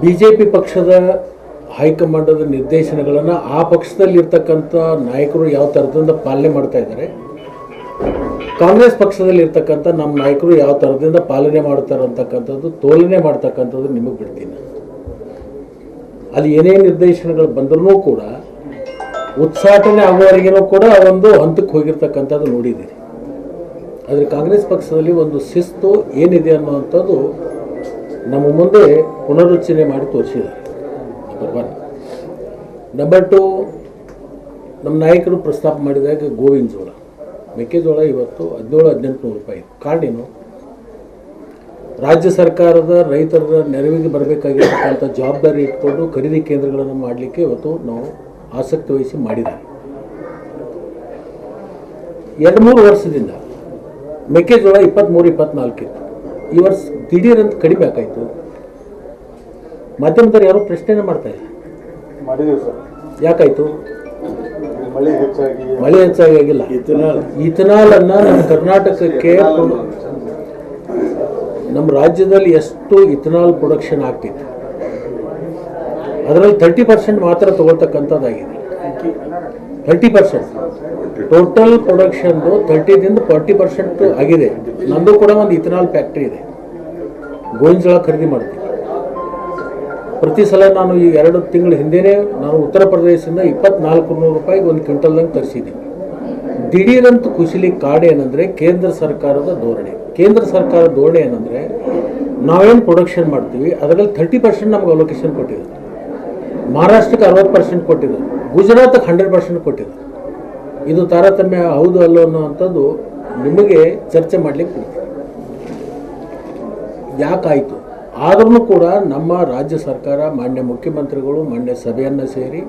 B J P ಪಕ್ಷದ ಹೈಕಮಾಂಡದ ನಿರ್ದೇಶನಗಳನ್ನು ಆ ಪಕ್ಷದಲ್ಲಿರ್ತಕ್ಕಂಥ ನಾಯಕರು ಯಾವ ಥರದಿಂದ ಪಾಲನೆ ಮಾಡ್ತಾ ಇದ್ದಾರೆ? ಕಾಂಗ್ರೆಸ್ ಪಕ್ಷದಲ್ಲಿರ್ತಕ್ಕಂಥ ನಮ್ಮ ನಾಯಕರು ಯಾವ ಥರದಿಂದ ಪಾಲನೆ ಮಾಡ್ತಾರೆ ಅಂತಕ್ಕಂಥದ್ದು, ತೋಲನೆ ಮಾಡ್ತಕ್ಕಂಥದ್ದು ನಿಮಗೆ ಬಿಡ್ತೀನಿ. ಅಲ್ಲಿ ಏನೇ ನಿರ್ದೇಶನಗಳು ಬಂದ್ರೂ ಕೂಡ, ಉತ್ಸಾಟನೆ ಆಗುವವರೆಗೂ ಕೂಡ ಒಂದು ಹಂತಕ್ಕೆ ಹೋಗಿರ್ತಕ್ಕಂಥದ್ದು ನೋಡಿದ್ದೀರಿ. ಆದರೆ ಕಾಂಗ್ರೆಸ್ ಪಕ್ಷದಲ್ಲಿ ಒಂದು ಶಿಸ್ತು ಏನಿದೆ ಅನ್ನುವಂಥದ್ದು ನಮ್ಮ ಮುಂದೆ ಪುನರುಚ್ಚನೆ ಮಾಡಿ ತೋರಿಸಿದ್ದಾರೆ. ನಂಬರ್ ಒನ್ ನಂಬರ್ ಟು ನಮ್ಮ ನಾಯಕರು ಪ್ರಸ್ತಾಪ ಮಾಡಿದಾಗ ಗೋವಿನ ಜೋಳ. ಮೆಕ್ಕೆಜೋಳ ಇವತ್ತು ಹದಿನೇಳು ಹದಿನೆಂಟು ನೂರು ರೂಪಾಯಿ. ಕಾರಣ ಏನು? ರಾಜ್ಯ ಸರ್ಕಾರದ ರೈತರ ನೆರವಿಗೆ ಬರಬೇಕಾಗಿರ್ತಕ್ಕಂಥ ಜವಾಬ್ದಾರಿ ಇಟ್ಕೊಂಡು ಖರೀದಿ ಕೇಂದ್ರಗಳನ್ನು ಮಾಡಲಿಕ್ಕೆ ಇವತ್ತು ನಾವು ಆಸಕ್ತಿ ವಹಿಸಿ ಮಾಡಿದ್ದಾರೆ. ಎರಡು ಮೂರು ವರ್ಷದಿಂದ ಮೆಕ್ಕೆಜೋಳ ಇಪ್ಪತ್ತ್ಮೂರು ಇಪ್ಪತ್ತ್ನಾಲ್ಕಿತ್ತು ಈ ವರ್ಷ ಅಂತ ಕಡಿಮೆ ಆಕಾಯ್ತು ಮಾಧ್ಯಮದವ್ರು ಪ್ರಶ್ನೆ ಪ್ರಶ್ನೆನೇ ಮಾಡ್ತಾ ಇಲ್ಲ ಮಾಡಿದ್ದೀವಿ ಸರ್. ಯಾಕಾಯ್ತು? ಮಳೆ ಹೆಚ್ಚಾಗಿ ಮಳೆ ಹೆಚ್ಚಾಗಿ ಆಗಿಲ್ಲ. ಇಥನಾಲ್. ಅನ್ನ ನಮ್ಮ ಕರ್ನಾಟಕಕ್ಕೆ ನಮ್ಮ ರಾಜ್ಯದಲ್ಲಿ ಎಷ್ಟು ಇಥನಾಲ್ ಪ್ರೊಡಕ್ಷನ್ ಆಗ್ತಿತ್ತು ಅದರಲ್ಲಿ ತರ್ಟಿ ಪರ್ಸೆಂಟ್ ಮಾತ್ರ ತಗೊಳ್ತಕ್ಕಂಥದ್ದಾಗಿದೆ. ತರ್ಟಿ ಪರ್ಸೆಂಟ್ ಟೋಟಲ್ ಪ್ರೊಡಕ್ಷನ್ದು ತರ್ಟಿದಿಂದ ಫಾರ್ಟಿ ಪರ್ಸೆಂಟ್ ಆಗಿದೆ. ನಂದು ಕೂಡ ಒಂದು ಇಥನಾಲ್ ಫ್ಯಾಕ್ಟ್ರಿ ಇದೆ. ಗೋವಿನ ಖರೀದಿ ಮಾಡ್ತೀನಿ ಪ್ರತಿ ಸಲ ನಾನು ಈ ಎರಡು ತಿಂಗಳ ಹಿಂದೆಯೇ ನಾನು ಉತ್ತರ ಪ್ರದೇಶದಿಂದ ಇಪ್ಪತ್ನಾಲ್ಕು ನೂರು ರೂಪಾಯಿಗೆ ಒಂದು ಕ್ವಿಂಟಲ್ದಂಗೆ ತರಿಸಿದ್ದೀನಿ. ದಿಢೀರಂತೂ ಕುಶಲಿ ಕಾಡು ಏನಂದರೆ ಕೇಂದ್ರ ಸರ್ಕಾರದ ಧೋರಣೆ. ಕೇಂದ್ರ ಸರ್ಕಾರದ ಧೋರಣೆ ಏನಂದರೆ ನಾವೇನು ಪ್ರೊಡಕ್ಷನ್ ಮಾಡ್ತೀವಿ, ಅದರಲ್ಲಿ ತರ್ಟಿ ಪರ್ಸೆಂಟ್ ನಮ್ಗೆ ಅಲೋಕೇಶನ್ ಕೊಟ್ಟಿದ್ದಾರೆ ಮಹಾರಾಷ್ಟ್ರಕ್ಕೆ ಅರವತ್ತು ಪರ್ಸೆಂಟ್ ಕೊಟ್ಟಿದ್ದಾರೆ ಗುಜರಾತಕ್ಕೆ ಹಂಡ್ರೆಡ್ ಪರ್ಸೆಂಟ್ ಕೊಟ್ಟಿದ್ದಾರೆ ಇದು ತಾರತಮ್ಯ ಹೌದು ಅಲ್ಲೋ ಅನ್ನುವಂಥದ್ದು ನಿಮಗೆ ಚರ್ಚೆ ಮಾಡಲಿಕ್ಕೆ ಕೊಡ್ತೀವಿ ಯಾಕಾಯಿತು? ಆದ್ರೂ ಕೂಡ ನಮ್ಮ ರಾಜ್ಯ ಸರ್ಕಾರ, ಮಾನ್ಯ ಮುಖ್ಯಮಂತ್ರಿಗಳು, ಮಾನ್ಯ ಸಭೆಯನ್ನು ಸೇರಿ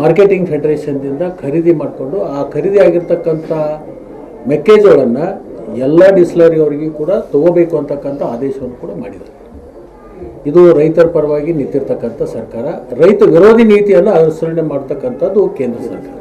ಮಾರ್ಕೆಟಿಂಗ್ ಫೆಡರೇಷನ್ದಿಂದ ಖರೀದಿ ಮಾಡಿಕೊಂಡು ಆ ಖರೀದಿ ಆಗಿರ್ತಕ್ಕಂಥ ಮೆಕ್ಕೆಜೋಳನ್ನು ಎಲ್ಲ ಡಿಸ್ಲರಿ ಅವರಿಗೂ ಕೂಡ ತಗೋಬೇಕು ಅಂತಕ್ಕಂಥ ಆದೇಶವನ್ನು ಕೂಡ ಮಾಡಿದ್ದಾರೆ. ಇದು ರೈತರ ಪರವಾಗಿ ನಿಂತಿರ್ತಕ್ಕಂಥ ಸರ್ಕಾರ. ರೈತ ವಿರೋಧಿ ನೀತಿಯನ್ನು ಅನುಸರಣೆ ಮಾಡ್ತಕ್ಕಂಥದ್ದು ಕೇಂದ್ರ ಸರ್ಕಾರ.